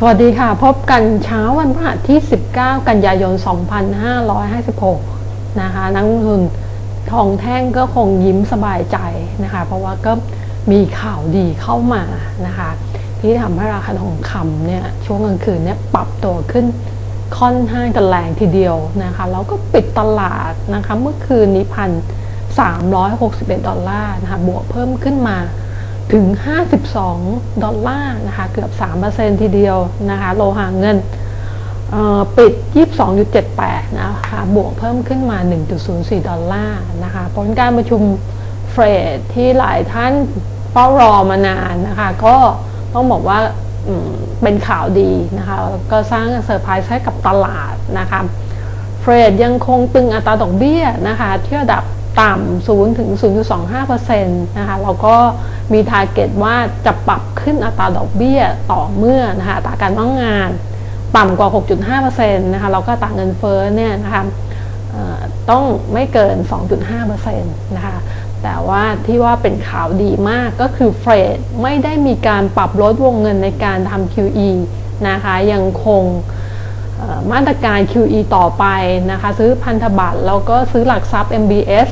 สวัสดีค่ะ พบกันเช้าวันพฤหัสที่ 19 กันยายน 2556 นะคะ นักลงทุนทองแท่งก็คงยิ้มสบายใจนะคะ เพราะว่าก็มีข่าวดีเข้ามานะคะ ที่ทำให้ราคาทองคำเนี่ยช่วงกลางคืนเนี่ยปรับตัวขึ้นค่อนข้างจะแรงทีเดียวนะคะ แล้วก็ปิดตลาดนะคะ เมื่อคืนนี้พัน361ดอลลาร์นะคะ บวกเพิ่มขึ้นมา ถึง 52 ดอลลาร์นะคะ เกือบ 3%ทีเดียวนะคะ โลหะเงินปิด 22.78 นะคะ บวกเพิ่มขึ้นมา 1.04 ดอลลาร์นะคะ ผลการประชุมเฟรดที่หลายท่านเฝ้ารอมานานนะคะ ก็ต้องบอกว่าเป็นข่าวดีนะคะ ก็สร้างเซอร์ไพรส์ให้กับตลาดนะคะ เฟรดยังคงตึงอัตราดอกเบี้ยนะคะ ที่ระดับ ต่ำ0ถึง 0.25%นะคะแล้วก็มีทาร์เก็ตว่าจะปรับขึ้นอัตราดอกเบี้ยต่อเมื่อนะคะอัตราการว่างงานต่ำกว่า 6.5%นะคะแล้วก็อัตราเงินเฟ้อเนี่ยนะคะต้องไม่เกิน 2.5%นะคะแต่ว่าที่ว่าเป็นข่าวดีมากก็คือเฟรดไม่ได้มีการปรับลดวงเงินในการทำ QE นะคะยังคง มาตรการ QE ต่อไปนะคะซื้อพันธบัตรแล้วก็ซื้อหลักทรัพย์ MBS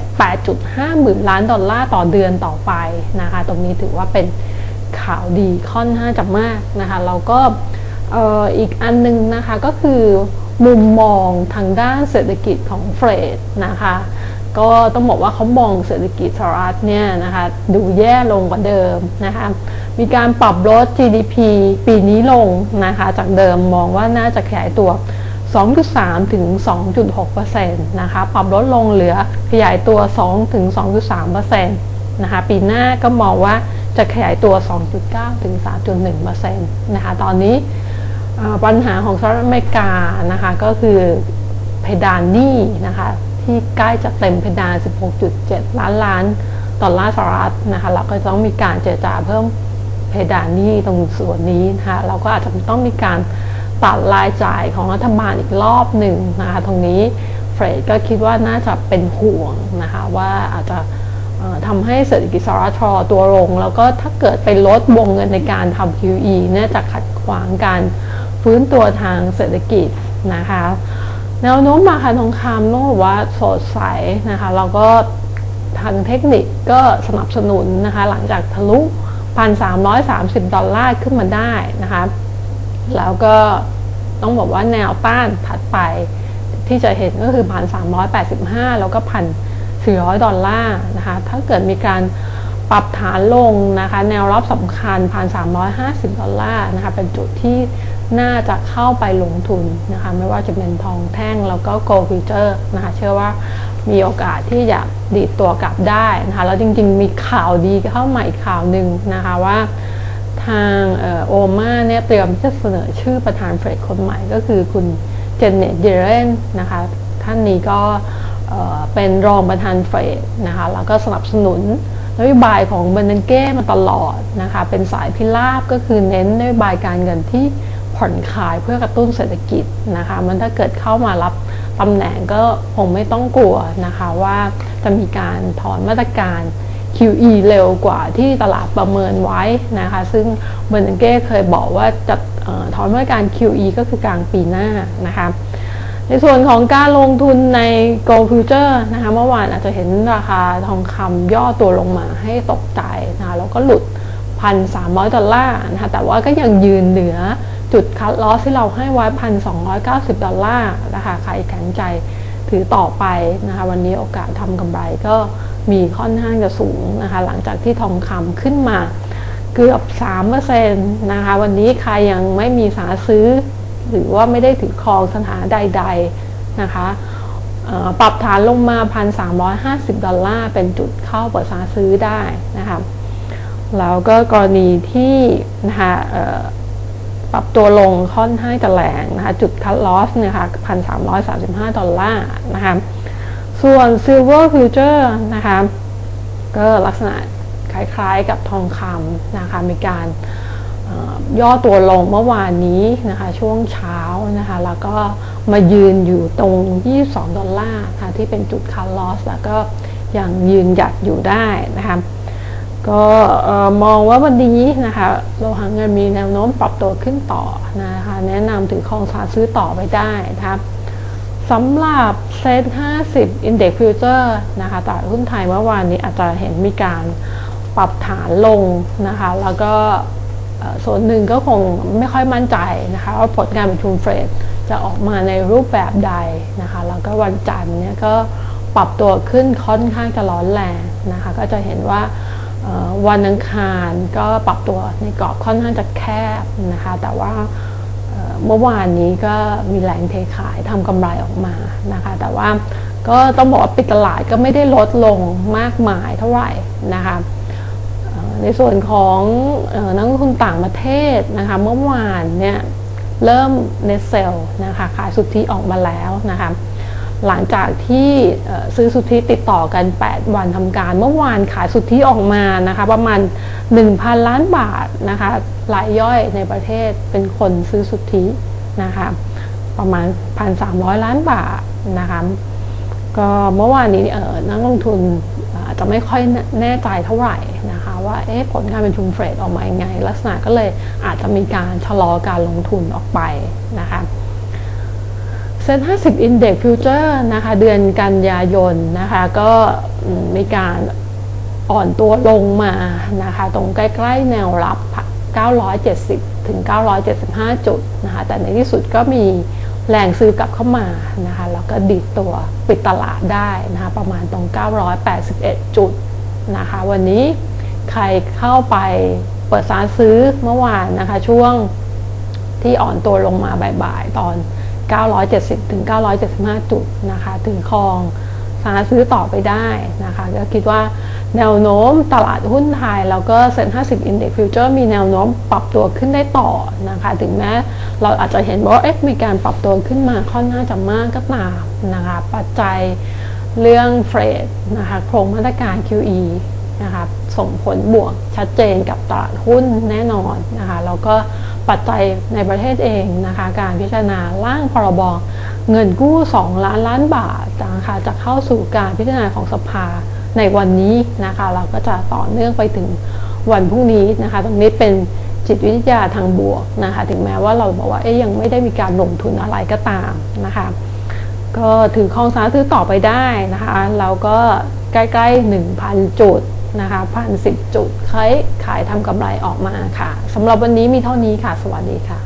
8.5หมื่นล้านดอลลาร์ต่อเดือนต่อไปนะคะตรงนี้ถือว่าเป็นข่าวดีค่อนข้างจะมากนะคะแล้วก็อ่ออีกอันนึงนะคะก็คือมุมมองทางด้านเศรษฐกิจของเฟรดนะคะ ก็ต้องบอกว่าเขามองเศรษฐกิจสหรัฐเนี่ยนะคะดูแย่ลงกว่าเดิมนะคะมีการปรับลด GDP ปีนี้ลงนะคะจากเดิมมองว่าน่าจะขยายตัว 2.3 ถึง 2.6%นะคะปรับลดลงเหลือขยายตัว 2 ถึง 2.3%นะคะปีหน้าก็มองว่าจะขยายตัว 2.9 ถึง 3.1%นะคะตอนนี้ปัญหาของสหรัฐอเมริกานะคะก็คือเพดานหนี้นะคะ ที่ใกล้จะเต็มเพดาน 16.7 ล้านล้านดอลลาร์สหรัฐนะคะเราก็ต้องมีการเจรจาเพิ่มเพดานนี้ตรงส่วนนี้นะคะเราก็อาจจะต้องมีการตัดรายจ่ายของรัฐบาลอีกรอบหนึ่งนะคะตรงนี้เฟรดก็คิดว่าน่าจะเป็นห่วงนะคะว่าอาจจะทำให้เศรษฐกิจสหรัฐชอตัวลง แล้วก็ถ้าเกิดไปลดวงเงินในการทำ QE เนี่ยจะขัดขวางการฟื้นตัวทางเศรษฐกิจนะคะ แนวโน้มราคาทองคำต้องบอกว่าสดใสนะคะแล้วก็ทางเทคนิคก็สนับสนุนนะคะ หลังจากทะลุ 1,330 ดอลลาร์ขึ้นมาได้นะคะ แล้วก็ต้องบอกว่าแนวต้านถัดไปที่จะเห็นก็คือ 1,385 แล้วก็ 1,400 ดอลลาร์นะคะ ถ้าเกิดมีการปรับฐานลงนะคะ แนวรับสำคัญ 1,350 ดอลลาร์นะคะ เป็นจุดที่ น่าจะเข้าไปลงทุนนะคะไม่ว่าจะเป็นทองแท่งแล้วก็ gold future นะคะเชื่อว่ามีโอกาสที่จะดีดตัวกลับได้นะคะแล้วจริงๆ มีข่าวดีเข้ามาอีกข่าวหนึ่งนะคะว่าทางโอมาเนี่ยเตรียมจะเสนอชื่อประธานเฟดคนใหม่ก็คือคุณเจเน็ตเยเรนนะคะท่านนี้ก็เป็นรองประธานเฟดนะคะแล้วก็สนับสนุนนโยบายของเบรนเก้มาตลอดนะคะเป็นสายพิราบก็คือเน้นนโยบายการเงินที่ ผ่อนคลายเพื่อกระตุ้นเศรษฐกิจนะคะ มันถ้าเกิดเข้ามารับตำแหน่งก็คงไม่ต้องกลัวนะคะว่าจะมีการถอนมาตรการ QE เร็วกว่าที่ตลาดประเมินไว้นะคะ ซึ่งเบอร์นังเก้เคยบอกว่าจะออถอนมาตรการ QE ก็คือกลางปีหน้านะคะในส่วนของการลงทุนใน Gold Future นะคะเมื่อวานอาจจะเห็นราคาทองคำย่อตัวลงมาให้ตกใจนะคะแล้วก็หลุด 1,300 ดอลลาร์นะคะแต่ว่าก็ยังยืนเหนือ จุดคัดลอสที่เราให้ไว้1,290ดอลลาร์นะคะใครแข็งใจถือต่อไปนะคะวันนี้โอกาสทำกำไรก็มีค่อนข้างจะสูงนะคะหลังจากที่ทองคำขึ้นมาเกือบ3%นะคะวันนี้ใครยังไม่มีสาซื้อ หรือว่าไม่ได้ถือครองสถานใด ๆนะคะปรับฐานลงมา 1,350 ดอลลาร์เป็นจุดเข้าเปิดสาซื้อได้นะคะแล้วก็กรณีที่นะคะ ปรับตัวลงค่อนข้างจะแรงนะคะ จุดคัดลอสเนี่ยค่ะ1,335ดอลลาร์นะคะ ส่วน Silver Future นะคะ ก็ลักษณะคล้ายๆกับทองคำนะคะ มีการย่อตัวลงเมื่อวานนี้นะคะ ช่วงเช้านะคะ แล้วก็มายืนอยู่ตรง 22 ดอลลาร์ค่ะที่เป็นจุดคัลลอส แล้วก็ยังยืนหยัดอยู่ได้นะคะ ก็มองว่าวันนี้นะคะโลหะเงินมีแนวโน้มปรับตัวขึ้นต่อนะคะแนะนำถือคองสาซื้อต่อไปได้นะครับสำหรับเซ็ต50 Index Future นะคะตลาดหุ้นไทยเมื่อวานนี้อาจจะเห็นมีการปรับฐานลงนะคะแล้วก็ส่วนหนึ่งก็คงไม่ค่อยมั่นใจนะคะว่าผลการประชุมเฟดจะออกมาในรูปแบบใดนะคะแล้วก็วันจันทร์เนี่ยก็ปรับตัวขึ้นค่อนข้างจะร้อนแรงนะคะก็จะเห็นว่า วันอังคารก็ปรับตัวในกรอบค่อนข้างจะแคบนะคะ แต่ว่าเมื่อวานนี้ก็มีแรงเทขายทำกำไรออกมานะคะ แต่ว่าก็ต้องบอกว่าปิดตลาดก็ไม่ได้ลดลงมากมายเท่าไหร่นะคะในส่วนของอนักลงทุนต่างประเทศนะคะเมื่อวานเนี่ยเริ่มเนเซลนะคะขายสุทธิออกมาแล้วนะคะ หลังจากที่ซื้อสุทธิติดต่อกัน 8 วันทำการ เมื่อวานขายสุทธิออกมานะคะ ประมาณ 1,000 ล้านบาทนะคะรายย่อยในประเทศเป็นคนซื้อสุทธินะคะประมาณ 1,300 ล้านบาทนะคะก็เมื่อวานนี้เอ่อนักลงทุนอาจจะไม่ค่อยแน่ใจเท่าไหร่นะคะว่าเอ๊ะผลการประชุมเฟดออกมายังไง ลักษณะก็เลยอาจจะมีการชะลอการลงทุนออกไปนะคะ เซ็น50 Index Future นะคะเดือนกันยายนนะคะก็มีการอ่อนตัวลงมานะคะตรงใกล้ๆแนวรับ 970 ถึง 975 จุดนะคะแต่ในที่สุดก็มีแรงซื้อกลับเข้ามานะคะแล้วก็ดิดตัวปิดตลาดได้นะคะประมาณตรง 981 จุดนะคะวันนี้ใครเข้าไปเปิดร้านซื้อเมื่อวานนะคะช่วงที่อ่อนตัวลงมาบ่ายๆตอน 970 ถึง 975 จุดนะคะถึงครองสามารถซื้อต่อไปได้นะคะ ก็คิดว่าแนวโน้มตลาดหุ้นไทย แล้วก็เซ็น50 Index Future มีแนวโน้มปรับตัวขึ้นได้ต่อนะคะ ถึงแม้เราอาจจะเห็นว่าเอ๊ะมีการปรับตัวขึ้นมาค่อนข้างจะมากก็ตามนะคะ ปัจจัยเรื่องเฟรดนะคะโครงมาตรการ QE นะคะส่งผลบวกชัดเจนกับตลาดหุ้นแน่นอนนะคะแล้วก็ ปัจจัยในประเทศเองนะคะการพิจารณาร่างพรบเงินกู้ 2 ล้านล้านบาทนะคะจะเข้าสู่การพิจารณาของสภาในวันนี้นะคะเราก็จะต่อเนื่องไปถึงวันพรุ่งนี้นะคะตรงนี้เป็นจิตวิทยาทางบวกนะคะถึงแม้ว่าเราบอกว่าเอ๊ยยังไม่ได้มีการลงทุนอะไรก็ตามนะคะก็ถือครองสารซื้อต่อไปได้นะคะแล้วก็ใกล้ๆ 1,000 จุด นะคะพันสิบจุดขายขายทำกำไรออกมาค่ะสำหรับวันนี้มีเท่านี้ค่ะ สวัสดีค่ะ